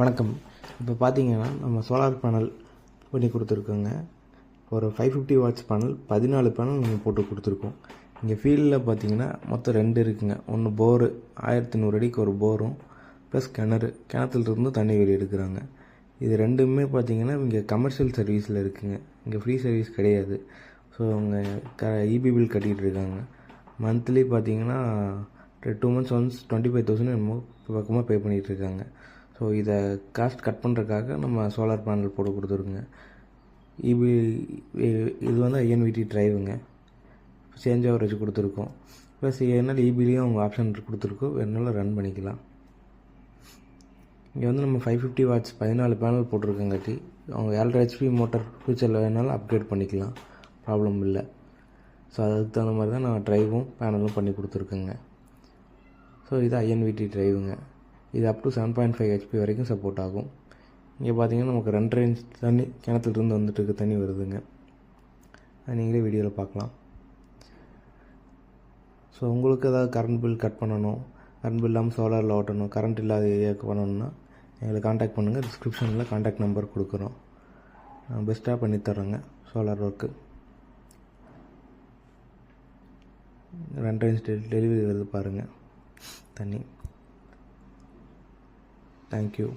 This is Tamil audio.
வணக்கம். இப்போ பார்த்தீங்கன்னா நம்ம சோலார் பேனல் பண்ணி கொடுத்துருக்கோங்க. ஒரு ஃபைவ் ஃபிஃப்டி வாட்ஸ் பேனல் பதினாலு பேனல் நம்ம போட்டு கொடுத்துருக்கோம். இங்கே ஃபீல்டில் பார்த்தீங்கன்னா மொத்தம் ரெண்டு இருக்குங்க. ஒன்று போரு ஆயிரத்தி நூறு அடிக்கு ஒரு போரும் ப்ளஸ் கிணறு. கிணத்துலேருந்து தண்ணி வெளியே எடுக்கிறாங்க. இது ரெண்டுமே பார்த்தீங்கன்னா இங்கே கமர்ஷியல் சர்வீஸில் இருக்குங்க. இங்கே ஃப்ரீ சர்வீஸ் கிடையாது. ஸோ அவங்க க இபி பில் கட்டிகிட்டு இருக்காங்க. மந்த்லி பார்த்தீங்கன்னா two months once twenty five thousand என்னமோ பக்கமாக பே பண்ணிகிட்டு இருக்காங்க. ஸோ இதை காஸ்ட் கட் பண்ணுறதுக்காக நம்ம சோலார் பேனல் போட்டு கொடுத்துருக்குங்க இபி இது வந்து ஐஎன்விடி ட்ரைவுங்க சேஞ்ச் ஆவரேஜ் கொடுத்துருக்கோம். ப்ளஸ் என்னால் இபிலையும் அவங்க ஆப்ஷன் கொடுத்துருக்கோம் வேணுனாலும் ரன் பண்ணிக்கலாம். இங்கே வந்து நம்ம ஃபைவ் ஃபிஃப்டி வாட்ஸ் பதினாலு பேனல் போட்டிருக்கங்காட்டி அவங்க ஏழரை ஹெச்பி மோட்டர் ஃபியூச்சரில் வேணாலும் அப்கிரேட் பண்ணிக்கலாம். ப்ராப்ளம் இல்லை. ஸோ அதுக்கு தகுந்த மாதிரி தான் நான் ட்ரைவும் பேனலும் பண்ணி கொடுத்துருக்கேங்க. ஸோ இது ஐஎன்விடி ட்ரைவுங்க இது up to seven point five HP வரைக்கும் சப்போர்ட் ஆகும். இங்கே பார்த்தீங்கன்னா நமக்கு ரெண்டரை இன்ச் தண்ணி கிணத்துலேருந்து வந்துட்டு இருக்க தண்ணி வருதுங்க. அது நீங்களே வீடியோவில் பார்க்கலாம். ஸோ உங்களுக்கு ஏதாவது கரண்ட் பில் கட் பண்ணணும் கரண்ட் பில் இல்லாமல் சோலாரில் ஓட்டணும் கரண்ட் இல்லாத ஏரியாவுக்கு பண்ணணும்னா எங்களை காண்டாக்ட் பண்ணுங்கள் டிஸ்கிரிப்ஷனில் காண்டாக்ட் நம்பர் கொடுக்குறோம். பெஸ்ட்டாக பண்ணித்தர்றோங்க சோலார் ஒர்க்கு ரெண்டரை இன்ச் டெலிவரி வருது பாருங்கள் தண்ணி. Thank you.